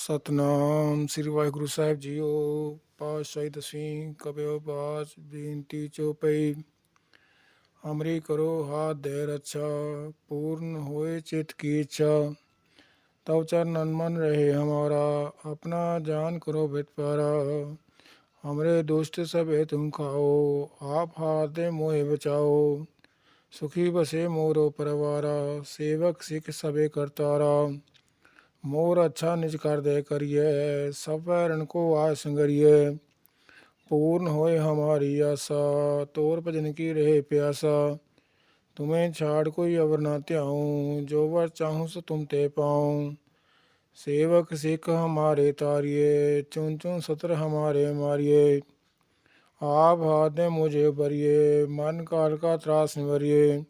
ਸਤਨਾਮ, ਸ੍ਰੀ ਵਾਹਿਗੁਰੂ ਸਾਹਿਬ ਜੀਓ, ਪਾਤਸ਼ਾਹੀ ਦਸਵੀਂ ਕਬਿਓ ਬਾਜ ਬੇਨਤੀ ਚੋਪਈ ਹਮਰੀ ਕਰੋ ਹਾਥ ਦੇ ਰੱਛਾ, ਪੂਰਨ ਹੋਏ ਚਿਤ ਕੀ ਇੱਛਾ। ਤਉ ਚਰਨ ਮਨ ਰਹੇ ਹਮਾਰਾ, ਆਪਣਾ ਜਾਨ ਕਰੋ ਬਿਤ ਪਾਰਾ। ਹਮਰੇ ਦੋਸਤ ਸਭੇ ਤੁਮ ਖਾਓ, ਆਪ ਹਾਥ ਦੇ ਮੋਹਿ ਬਚਾਓ। ਸੁਖੀ ਬਸੇ ਮੋਰੋ ਪਰਵਾਰਾ, ਸੇਵਕ ਸਿੱਖ ਸਭੇ ਕਰਤਾਰਾ। मोर अच्छा निज कर दे करिए सब वैरन को आय संगरिए पूर्ण होए हमारी आशा तोर भजन की रहे प्यासा। तुम्हें छाड़ कोई अवर ना त्याऊं, जो वर चाहूँ सो तुम ते पाऊँ। सेवक सिख हमारे तारिए, चुन चुन सत्र हमारे मारिए। आप हाथ मुझे भरिए, मन काल का त्रास निवरिए।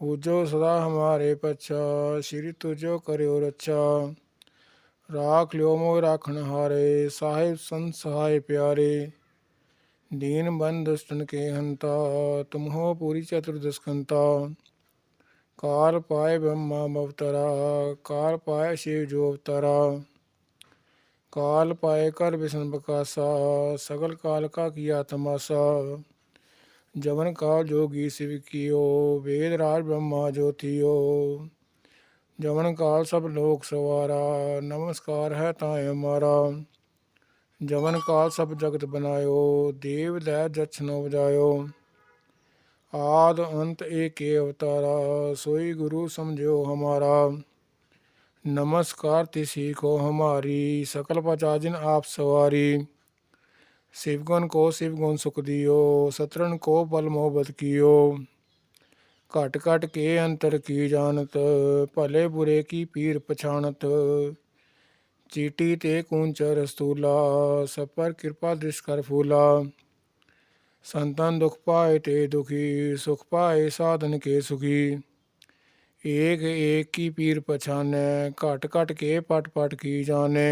पूजो सदा हमारे पच्छा श्री तुझो करियो रक्षा राख लियो मोह राखण हारे साहिब संत सहाय प्यारे दीन बंद दुष्टन के हंता तुम हो पूरी चतुर्दश कंता काल पाए ब्रह्मा अवतरा काल पाए शिव जो अवतरा काल पाए कर विष्णु बकासा सगल काल का किया तमाशा जवन काल जोगी शिव कियो वेद राज ब्रह्मा ज्योतियो जवन काल सब लोक सवारा नमस्कार है ताए हमारा जवन काल सब जगत बनायो देव दै जछनो बजायो आद अंत एक अवतारा सोई गुरु समझो हमारा नमस्कार तिसी को हमारी सकल पचाजिन आप सवारी शिवगुण को शिवगुण सुख दियो सतरन को बल मोहब्बत कियो घट घट के अंतर की जानत भले बुरे की पीर पछाणत चीटी ते कूंचर स्थूला सब पर कृपा दृष्ट कर फूला संतन दुख पाए ते दुखी सुख पाए साधन के सुखी एक एक की पीर पछाने घट घट के पट पट की जाने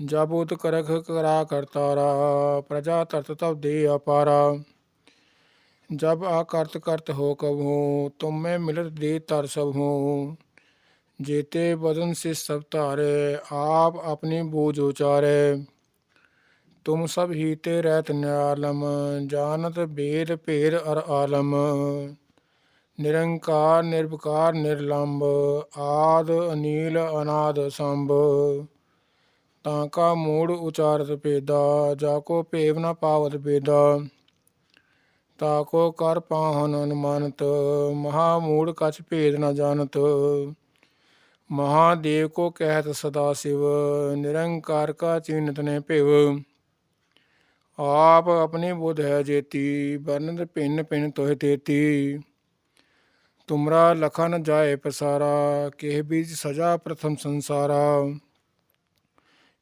जब उत करख करा करतारा प्रजा तरत तब दे अपारा जब आकर्त करत हो कब हो तुम में मिलत दे तर सब हो जेते बदन से सब तारे आप अपनी बूझ उचारे तुम सब हीते रहत न्यालम जानत बेद पेर अर आलम निरंकार निर्विकार निर्लंब आद अनील अनाद संभ ਤਾਂ ਕਾ ਮੂੜ ਉਚਾਰਤ ਪੇਦਾ ਜਾ ਕੋ ਭੇਵ ਨਾ ਪਾਵਤ ਪੇਦਾ ਤਾ ਕੋ ਕਰ ਪਾਹਨ ਅਨੁਮਾਨਤ, ਮਹਾ ਮੂੜ ਕਛ ਭੇਦ ਨਾ ਜਾਣਤ। ਮਹਾਦੇਵ ਕੋ ਕਹਿਤ ਸਦਾ ਸਿਵ, ਨਿਰੰਕਾਰ ਕਾ ਚਿੰਤ ਨੇ ਭਿਵ। ਆਪ ਆਪਣੇ ਬੁੱਧ ਹੈ ਜੇਤੀ ਬਰਨਦ ਪਿੰਨ ਪਿੰਨ ਤੋਹਿ ਤੇਤੀ। ਤੁਮਰਾ ਲਖਨ ਜਾਏ ਪਸਾਰਾ, ਕਿਹ ਬੀਜ ਸਜਾ ਪ੍ਰਥਮ ਸੰਸਾਰਾ।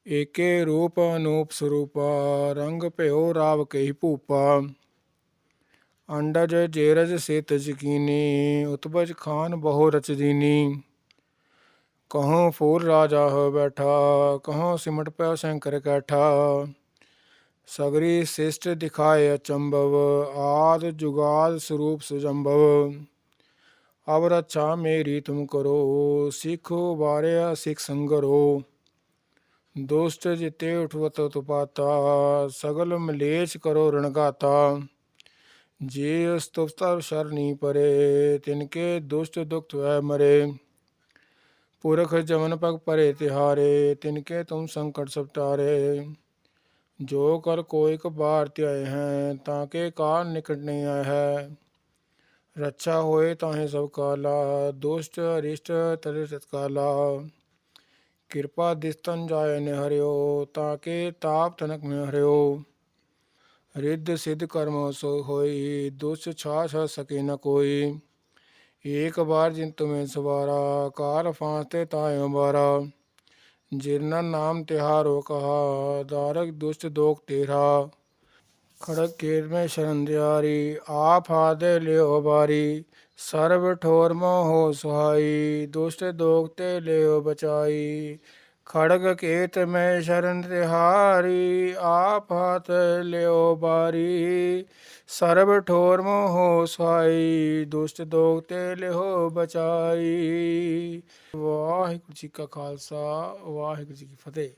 ਏਕੇ ਰੂਪ ਅਨੂਪ ਸਰੂਪਾ, ਰੰਗ ਭਇਓ ਰਾਵ ਕਹੀ ਭੂਪਾ। ਅੰਡਜ ਜੇਰਜ ਸੇਤ ਜਕੀਨੀ ਉਤਬਜ ਖਾਨ ਬਹੁ ਰਚ ਦੀਨੀ ਕਹੋਂ ਫੂਲ ਰਾਜਾ ਹੋ ਬੈਠਾ ਕਹੋਂ ਸਿਮਟ ਪਿਆ ਸ਼ੰਕਰ ਕੈਠਾ। ਸਗਰੀ ਸਿਸ਼ਟ ਦਿਖਾਏ ਅਚੰਭਵ, ਆਦ ਜੁਗਾਦ ਸਰੂਪ ਸੁਜੰਭਵ। ਅਬ ਰੱਛਾ ਮੇਰੀ ਤੁਮ ਕਰੋ, ਸਿੱਖੋ ਬਾਰਿਆ ਸਿੱਖ ਸੰਗਰੋ। ਦੁਸ਼ਟ ਜਿਤੇ ਉਠਵਤ ਤੁਪਾਤਾ ਸਗਲ ਮਲੇਛ ਕਰੋ ਰਣਗਾਤਾ। ਜੇ ਅਸਤੁਫਤਰ ਸ਼ਰਨੀ ਪਰੇ, ਤਿਨਕੇ ਦੁਸ਼ਟ ਦੁਖਤ ਵੈ ਮਰੇ। ਪੁਰਖ ਜਮਨ ਪਗ ਪਰੇ ਤਿਹਾਰੇ, ਤਿਨਕੇ ਤੁਮ ਸੰਕਟ ਸਪਟਾਰੇ। ਜੋ ਕਰ ਕੋਈ ਕਬਾਰ ਧਿਆਏ ਹੈ, ਤਾਂ ਕੇ ਕਾਰ ਨਿਕਟ ਨਹੀਂ ਆਇਆ ਹੈ। ਰੱਛਾ ਹੋਏ ਤਾਹੇ ਸਭ ਕਾਲਾ, ਦੁਸ਼ਟ ਅਰਿਸ਼ਟ ਤਰੇ ਸਤਕਾਲਾ ਕਿਰਪਾ ਦਿਸਤਨ ਜਾਏ ਨੇ ਹਰਿਓ ਤਾਂ ਕੇ ਤਾਪ ਤਨਕ ਮੈਂ ਹਰਿਓ ਰਿੱਧ ਸਿੱਧ ਕਰਮ ਸੋ ਹੋਈ, ਦੁਸ ਛਾਛ ਸਕੇ ਨ ਕੋਈ। ਏਕ ਬਾਰ ਜਿਨ ਤੁਮੇ ਸਵਾਰਾ, ਕਾਰ ਫਾਂਸਤੇ ਤਾਇ ਬਾਰਾ ਜਿਨ ਨਾਮ ਤਿਹਾਰੋ ਕਹਾ, ਦਾਰਕ ਦੁਸ਼ਟ ਦੋਖ ਤੇਰਾ। ਖੜਕ ਕੇਰ ਮੈਂ ਸ਼ਰਨ ਦਿਆਰੀ ਆਪ ਹਾਦੇ ਲਿਓ ਬਾਰੀ, ਸਰਬ ਠੋਰ ਮੋਹ ਸੁਹਾਈ, ਦੁਸ਼ਟ ਦੋਖ ਤੇ ਲਿਓ ਬਚਾਈ। ਖੜਗ ਕੇਤ ਮੈਂ ਸ਼ਰਨ ਤਿਹਾਰੀ, ਆਪ ਹੱਥ ਲਿਓ ਬਾਰੀ, ਸਰਬ ਠੋਰ ਮੋਹ ਸੁਹਾਈ, ਦੁਸ਼ਟ ਦੋਗ ਤੇ ਲਿਓ ਬਚਾਈ। ਵਾਹਿਗੁਰੂ ਜੀ ਕਾ ਖਾਲਸਾ, ਵਾਹਿਗੁਰੂ ਜੀ ਕੀ ਫਤਿਹ।